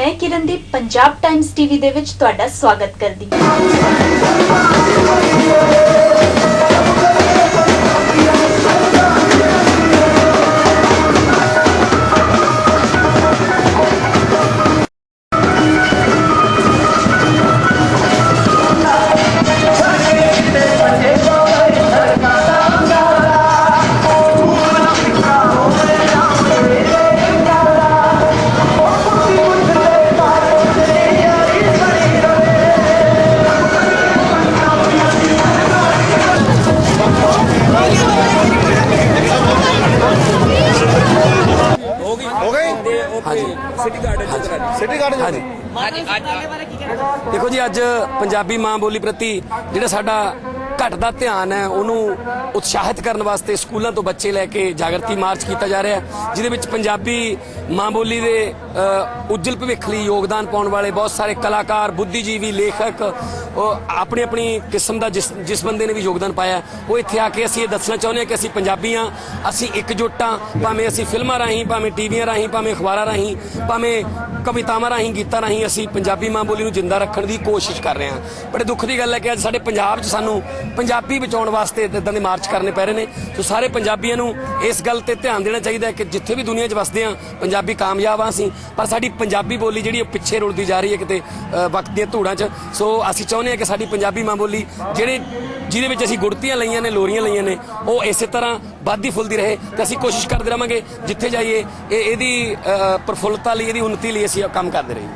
ਮੈਂ Kirandeep Punjab times TV ਦੇ ਵਿੱਚ ਤੁਹਾਡਾ ਸਵਾਗਤ ਕਰਦੀ ਹਾਂ। ਸਿਟੀ ਗਾਰਡਨ ਚ ਸਿਟੀ ਗਾਰਡਨ ਹਾਂਜੀ। ਹਾਂਜੀ। ਅੱਜ ਦੇਖੋ ਜੀ ਅੱਜ ਪੰਜਾਬੀ ਮਾਂ ਬੋਲੀ ਪ੍ਰਤੀ ਜਿਹੜਾ ਸਾਡਾ ਘਟਦਾ ਧਿਆਨ ਹੈ ਉਹਨੂੰ ਉਤਸ਼ਾਹਿਤ ਕਰਨ ਵਾਸਤੇ ਸਕੂਲਾਂ ਤੋਂ ਬੱਚੇ ਲੈ ਕੇ ਜਾਗਰਤੀ ਮਾਰਚ ਕੀਤਾ ਜਾ ਰਿਹਾ ਹੈ ਜਿਹਦੇ ਵਿੱਚ ਪੰਜਾਬੀ ਮਾਂ ਬੋਲੀ ਦੇ ਅ, ਭਵਿੱਖ ਲਈ ਯੋਗਦਾਨ ਪਾਉਣ ਵਾਲੇ ਬਹੁਤ ਸਾਰੇ ਕਲਾਕਾਰ ਬੁੱਧੀਜੀਵੀ ਲੇਖਕ ਉਹ ਆਪਣੀ ਆਪਣੀ ਕਿਸਮ ਦਾ ਜਿਸ ਜਿਸ ਬੰਦੇ ਨੇ ਵੀ ਯੋਗਦਾਨ ਪਾਇਆ ਉਹ ਇੱਥੇ ਆ ਕੇ ਅਸੀਂ ਇਹ ਦੱਸਣਾ ਚਾਹੁੰਦੇ ਹਾਂ ਕਿ ਅਸੀਂ ਪੰਜਾਬੀ ਹਾਂ ਅਸੀਂ ਇਕਜੁੱਟ ਹਾਂ ਭਾਵੇਂ ਅਸੀਂ ਫਿਲਮਾਂ ਰਾਹੀਂ ਭਾਵੇਂ ਟੀਵੀਆਂ ਰਾਹੀਂ ਭਾਵੇਂ ਅਖਬਾਰਾਂ ਰਾਹੀਂ ਭਾਵੇਂ ਕਵਿਤਾਵਾਂ ਰਾਹੀਂ ਗੀਤਾਂ ਰਾਹੀਂ ਅਸੀਂ ਪੰਜਾਬੀ ਮਾਂ ਬੋਲੀ ਨੂੰ ਜਿੰਦਾ ਰੱਖਣ ਦੀ ਕੋਸ਼ਿਸ਼ ਕਰ ਰਹੇ ਹਾਂ। ਬੜੇ ਦੁੱਖ ਦੀ ਗੱਲ ਹੈ ਕਿ ਅੱਜ ਸਾਡੇ ਪੰਜਾਬ 'ਚ ਸਾਨੂੰ ਪੰਜਾਬੀ ਬਚਾਉਣ ਵਾਸਤੇ ਇਦਾਂ ਦੇ ਮਾਰਚ ਕਰਨੇ ਪੈ ਰਹੇ ਨੇ। ਸੋ ਸਾਰੇ ਪੰਜਾਬੀਆਂ ਨੂੰ ਇਸ ਗੱਲ ਤੇ ਧਿਆਨ ਦੇਣਾ ਚਾਹੀਦਾ ਹੈ ਕਿ ਜਿੱਥੇ ਵੀ ਦੁਨੀਆ 'ਚ ਵਸਦੇ ਹਾਂ, ਪੰਜਾਬੀ ਕਾਮਯਾਬ ਹਾਂ ਅਸੀਂ। ਪਰ ਸਾਡੀ ਪੰਜਾਬੀ ਬੋਲੀ ਜਿਹੜੀ ਉਹ ਪਿੱਛੇ ਰੁਲਦੀ ਜਾ ਰਹੀ ਹੈ ਕਿਤੇ ਵਕਤ ਦੀਆਂ ਧੂੜਾਂ 'ਚ। ਸੋ ਅਸੀਂ ਚਾਹੁੰਦੇ ਹਾਂ ਕਿ ਸਾਡੀ ਪੰਜਾਬੀ ਮਾਂ ਬੋਲੀ ਜਿਹੜੇ ਜਿਹਦੇ ਵਿੱਚ ਅਸੀਂ ਗੁੜਤੀਆਂ ਲਈਆਂ ਨੇ, ਲੋਰੀਆਂ ਲਈਆਂ ਨੇ, ਉਹ ਇਸੇ ਤਰ੍ਹਾਂ ਵੱਧਦੀ ਫੁੱਲਦੀ ਰਹੇ। ਤੇ ਅਸੀਂ ਕੋਸ਼ਿਸ਼ ਕਰਦੇ ਰਵਾਂਗੇ ਜਿੱਥੇ ਜਾਈਏ, ਇਹ ਇਹਦੀ ਪ੍ਰਫੁੱਲਤਾ ਲਈ, ਇਹਦੀ ਉન્નਤੀ ਲਈ ਅਸੀਂ ਕੰਮ ਕਰਦੇ ਰਹੀਏ।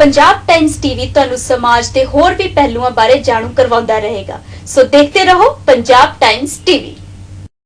ਪੰਜਾਬ ਟਾਈਮਸ ਟੀਵੀ ਤੁਹਾਨੂੰ ਸਮਾਜ ਦੇ ਹੋਰ ਵੀ ਪਹਿਲੂਆਂ ਬਾਰੇ ਜਾਣੂ ਕਰਵਾਉਂਦਾ ਰਹੇਗਾ। ਸੋ ਦੇਖਦੇ ਰਹੋ ਪੰਜਾਬ ਟਾਈਮਸ ਟੀਵੀ